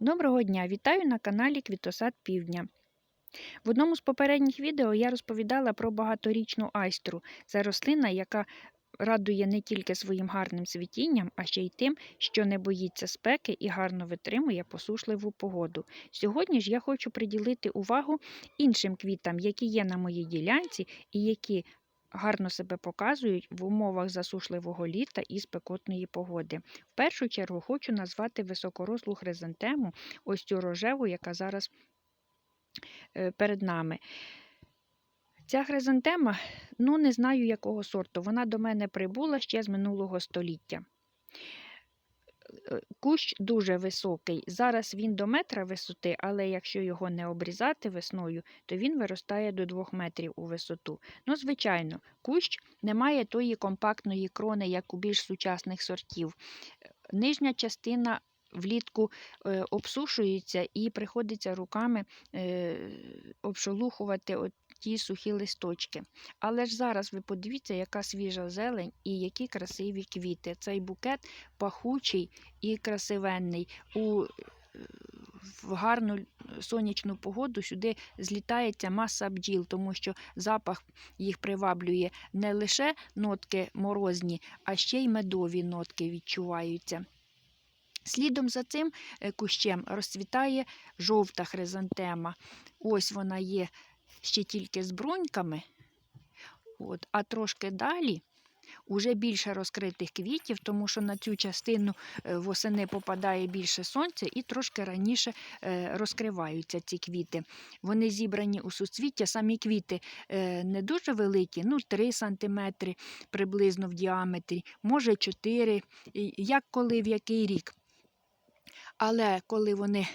Доброго дня! Вітаю на каналі Квітосад Півдня. В одному з попередніх відео я розповідала про багаторічну айстру. Це рослина, яка радує не тільки своїм гарним цвітінням, а ще й тим, що не боїться спеки і гарно витримує посушливу погоду. Сьогодні ж я хочу приділити увагу іншим квітам, які є на моїй ділянці і які гарно себе показують в умовах засушливого літа і спекотної погоди. В першу чергу хочу назвати високорослу хризантему, ось цю рожеву, яка зараз е, перед нами. Ця хризантема, ну не знаю якого сорту. Вона до мене прибула ще з минулого століття. Е, Кущ дуже високий. Зараз він до метра висоти, але якщо його не обрізати весною, то він виростає до 2 метрів у висоту. Ну, звичайно, кущ не має тої компактної крони, як у більш сучасних сортів. Нижня частина влітку е, обсушується і приходиться руками е, обшолухувати ті сухі листочки. Але ж зараз ви подивіться, яка свіжа зелень і які красиві квіти. Цей букет пахучий і красивенний. У е, в гарну сонячну погоду сюди злітається маса бджіл, тому що запах їх приваблює не лише нотки морозні, а ще й медові нотки відчуваються. Слідом за цим е, кущем розцвітає жовта хризантема. Ось вона є ще тільки з бруньками, От, а трошки далі уже більше розкритих квітів, тому що на цю частину е, восени попадає більше сонця і трошки раніше е, розкриваються ці квіти. Вони зібрані у суцвіття, самі квіти е, не дуже великі, ну 3 см приблизно в діаметрі, може 4 як коли в який рік. Але коли вони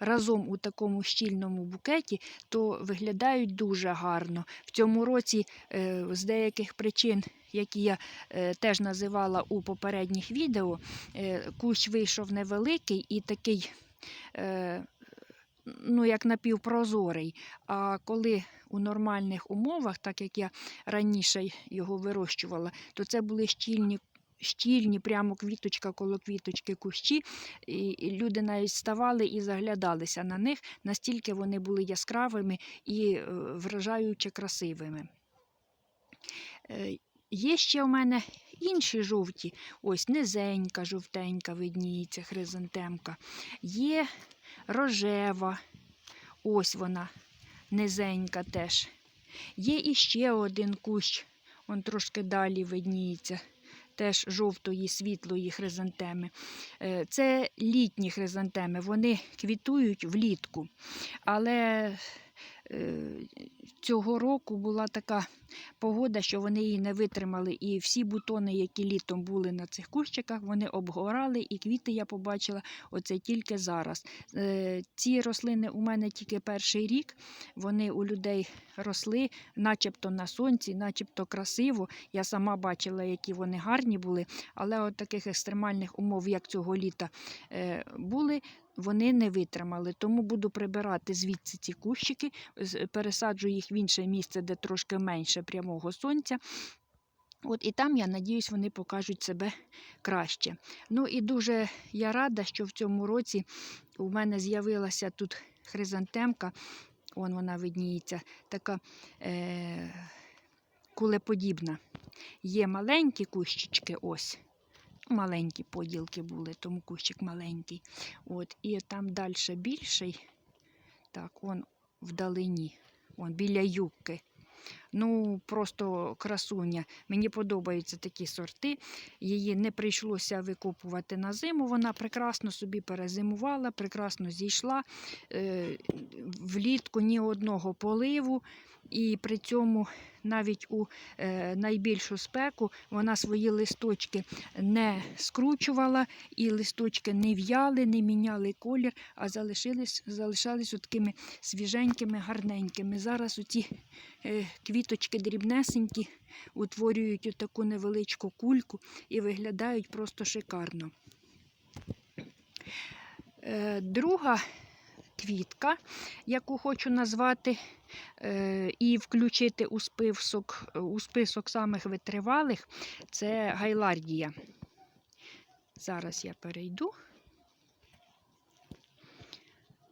разом у такому щільному букеті, то виглядають дуже гарно. В цьому році е, з деяких причин, які я е, теж називала у попередніх відео, е, кущ вийшов невеликий і такий. Ну, як напівпрозорий. А коли у нормальних умовах, так як я раніше його вирощувала, то це були щільні щільні, прямо квіточка коло квіточки кущі, і люди навіть ставали і заглядалися на них, настільки вони були яскравими і е, вражаюче красивими. Е, є ще в мене інші жовті, ось низенька, жовтенька, видніється хризантемка. Є рожева, ось вона, низенька теж. Є іще один кущ, он трошки далі видніється теж жовтої, світлої хризантеми. Е, це літні хризантеми, вони квітують влітку. Але цього року була така погода, що вони її не витримали. І всі бутони, які літом були на цих кущиках, вони обгорали, і квіти я побачила оце тільки зараз. Е, ці рослини у мене тільки перший рік, вони у людей росли, начебто на сонці, начебто красиво. Я сама бачила, які вони гарні були, але от таких екстремальних умов, як цього літа, е, були вони не витримали. Тому буду прибирати звідси ці кущики, пересаджу їх в інше місце, де трошки менше прямого сонця. От І там, я надіюсь, вони покажуть себе краще. Ну і дуже я рада, що в цьому році у мене з'явилася тут хризантемка, вон вона видніється, така е- кулеподібна. Є маленькі кущички, ось маленькі поділки були, тому кущик маленький. От, І там далі більший. Так, он вдалині, он біля юбки. Ну, просто красуня. Мені подобаються такі сорти. Її не прийшлося викопувати на зиму. Вона прекрасно собі перезимувала, прекрасно зійшла. Е, влітку ні одного поливу. І при цьому навіть у е, найбільшу спеку вона свої листочки не скручувала, і листочки не в'яли, не міняли колір, а залишились, залишались такими свіженькими, гарненькими. Зараз оці е, квіточки дрібнесенькі утворюють таку невеличку кульку і виглядають просто шикарно. Е, друга квітка, яку хочу назвати е, і включити у список, у список самих витривалих, це гайлардія. Зараз я перейду.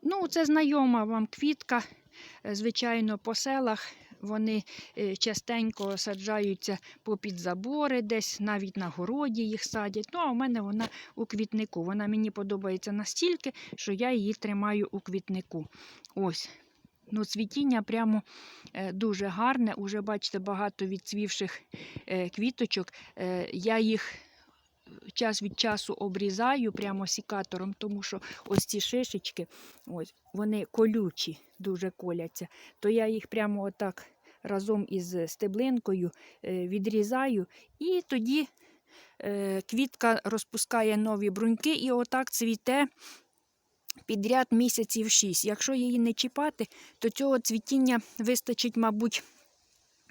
Ну, це знайома вам квітка. Е, Звичайно, по селах вони е, частенько саджаються попід забори, десь навіть на городі їх садять. Ну, а в мене вона у квітнику. Вона мені подобається настільки, що я її тримаю у квітнику. Ось. Ну, цвітіння прямо е, дуже гарне. Уже бачите, багато відцвівших е, квіточок. Я їх час від часу обрізаю прямо сікатором, тому що ось ці шишечки, ось, вони колючі, дуже коляться. То я їх прямо отак разом із стеблинкою е, відрізаю, і тоді е, квітка розпускає нові бруньки, і отак цвіте. Підряд місяців шість. Якщо її не чіпати, то цього цвітіння вистачить, мабуть,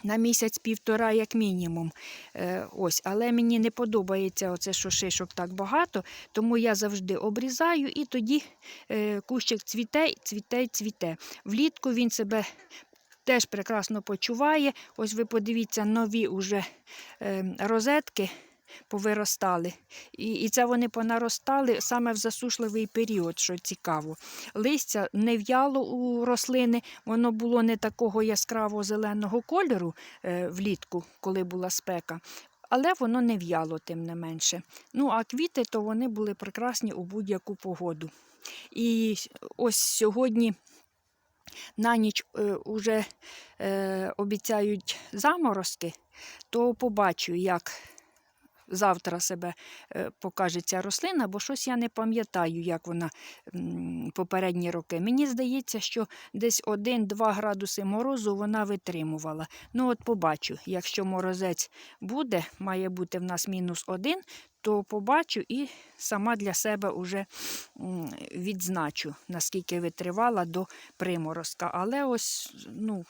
на місяць-півтора, як мінімум. Е, ось. Але мені не подобається оце, що шишок так багато, тому я завжди обрізаю і тоді е, кущик цвіте, цвіте, цвіте. Влітку він себе теж прекрасно почуває. Ось ви подивіться, нові уже е, розетки. Повиростали. І, і це вони понаростали саме в засушливий період, що цікаво. Листя не в'яло у рослини, воно було не такого яскраво зеленого кольору е, влітку, коли була спека. Але воно не в'яло, тим не менше. Ну, а квіти то вони були прекрасні у будь-яку погоду. І ось сьогодні на ніч вже е, обіцяють заморозки, то побачу, як завтра себе е, покаже ця рослина, бо щось я не пам'ятаю, як вона попередні роки. Мені здається, що десь 1-2 градуси морозу вона витримувала. Ну, от побачу, якщо морозець буде, має бути в нас мінус 1, то побачу і сама для себе вже відзначу, наскільки витривала до приморозка. Але ось, ну.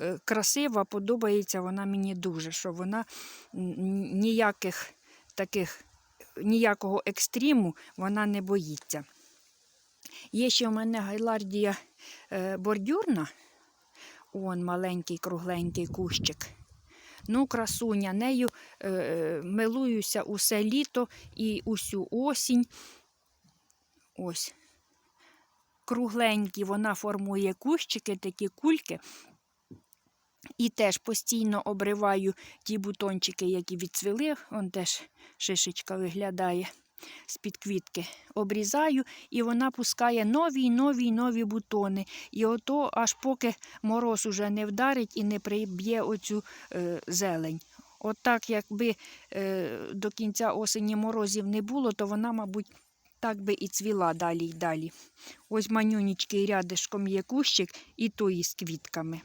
Е, Красива, подобається вона мені дуже, що вона ніяких таких, ніякого екстриму вона не боїться. Є ще в мене гайлардія е, бордюрна, он маленький кругленький кущик. Ну, красуня, нею е, е, милуюся усе літо і усю осінь. Ось. Кругленькі, вона формує кущики, такі кульки. І теж постійно обриваю ті бутончики, які відцвіли. Он теж шишечка виглядає з-під квітки. Обрізаю, і вона пускає нові, нові, нові бутони. І ото аж поки мороз уже не вдарить і не приб'є оцю е, зелень. От так, якби е, до кінця осені морозів не було, то вона, мабуть, так би і цвіла далі й далі. Ось манюнічкий рядишком є кущик, і той із квітками.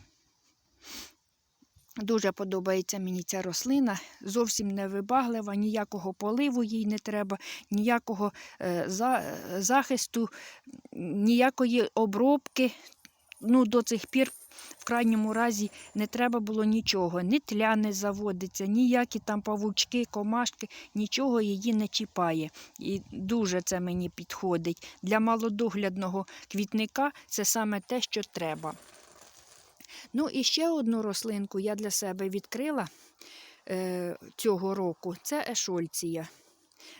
Дуже подобається мені ця рослина, зовсім не вибаглива, ніякого поливу їй не треба, ніякого е, захисту, ніякої обробки. Ну, до цих пір, в крайньому разі, не треба було нічого. Ні тля не заводиться, ніякі там павучки, комашки, нічого її не чіпає. І дуже це мені підходить. Для малодоглядного квітника це саме те, що треба. Ну і ще одну рослинку я для себе відкрила е, цього року. Це ешольція.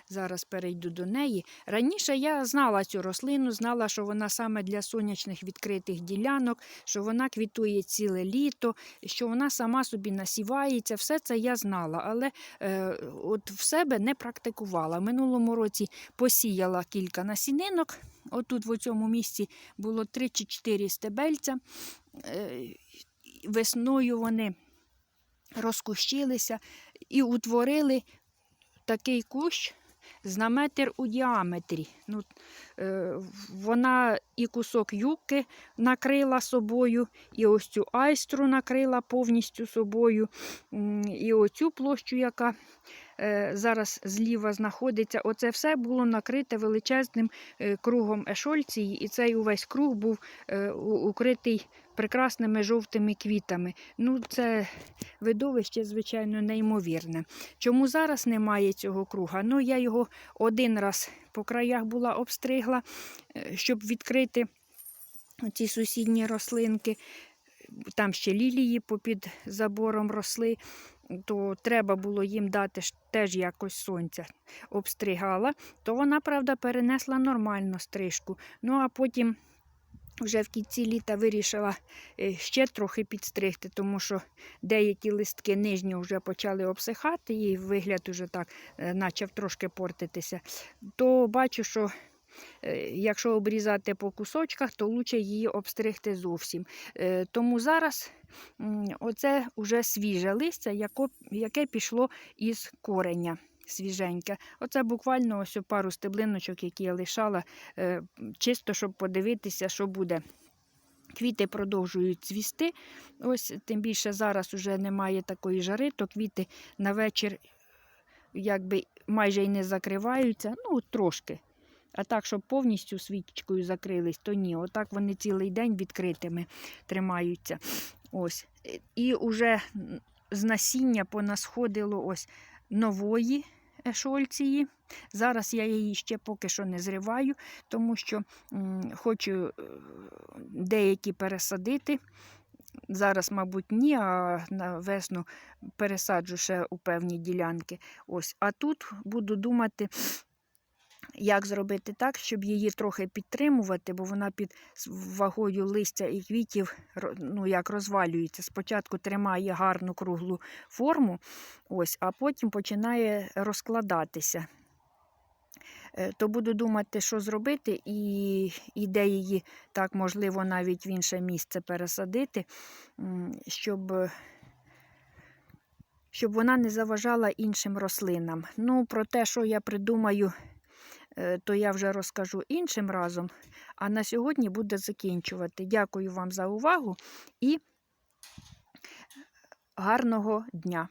Зараз перейду до неї. Раніше я знала цю рослину, знала, що вона саме для сонячних відкритих ділянок, що вона квітує ціле літо, що вона сама собі насівається. Все це я знала, але е, от в себе не практикувала. Минулому році посіяла кілька насінинок. Отут, в цьому місці, було 3 чи 4 стебельця. Е, весною вони розкущилися і утворили такий кущ на метр у діаметрі. Ну, е, вона і кусок юбки накрила собою, і ось цю айстру накрила повністю собою, і оцю площу, яка зараз зліва знаходиться. Оце все було накрите величезним е, кругом ешольції, і цей увесь круг був е, укритий прекрасними жовтими квітами. Ну, це видовище, звичайно, неймовірне. Чому зараз немає цього круга? Ну, я його один раз по краях була обстригла, е, щоб відкрити ці сусідні рослинки. Там ще лілії попід забором росли, то треба було їм дати теж якось сонця. Обстригала, то вона, правда, перенесла нормально стрижку. Ну а потім вже в кінці літа вирішила е, ще трохи підстригти, тому що деякі листки нижні вже почали обсихати, і вигляд уже так е, почав трошки портитися. То бачу, що якщо обрізати по кусочках, то краще її обстригти зовсім. Е, Тому зараз оце вже свіже листя, яке пішло із кореня. Свіженьке. Оце буквально ось пару стеблиночок, які я лишала, е, чисто щоб подивитися, що буде. Квіти продовжують цвісти. Ось тим більше зараз уже немає такої жари, то квіти на вечір якби майже й не закриваються, ну трошки. А так, щоб повністю свічкою закрились, то ні. Отак вони цілий день відкритими тримаються. Ось. І вже з насіння понасходило ось нової ешольції. Зараз я її ще поки що не зриваю, тому що хочу е, деякі пересадити. Зараз, мабуть, ні, а на весну пересаджу ще у певні ділянки. Ось. А тут буду думати, як зробити так, щоб її трохи підтримувати, бо вона під вагою листя і квітів ну, як розвалюється. Спочатку тримає гарну круглу форму, ось, а потім починає розкладатися. Е, То буду думати, що зробити, і, і де її так, можливо, навіть в інше місце пересадити, щоб, щоб вона не заважала іншим рослинам. Ну, про те, що я придумаю, то я вже розкажу іншим разом. А на сьогодні буде закінчувати. Дякую вам за увагу і гарного дня!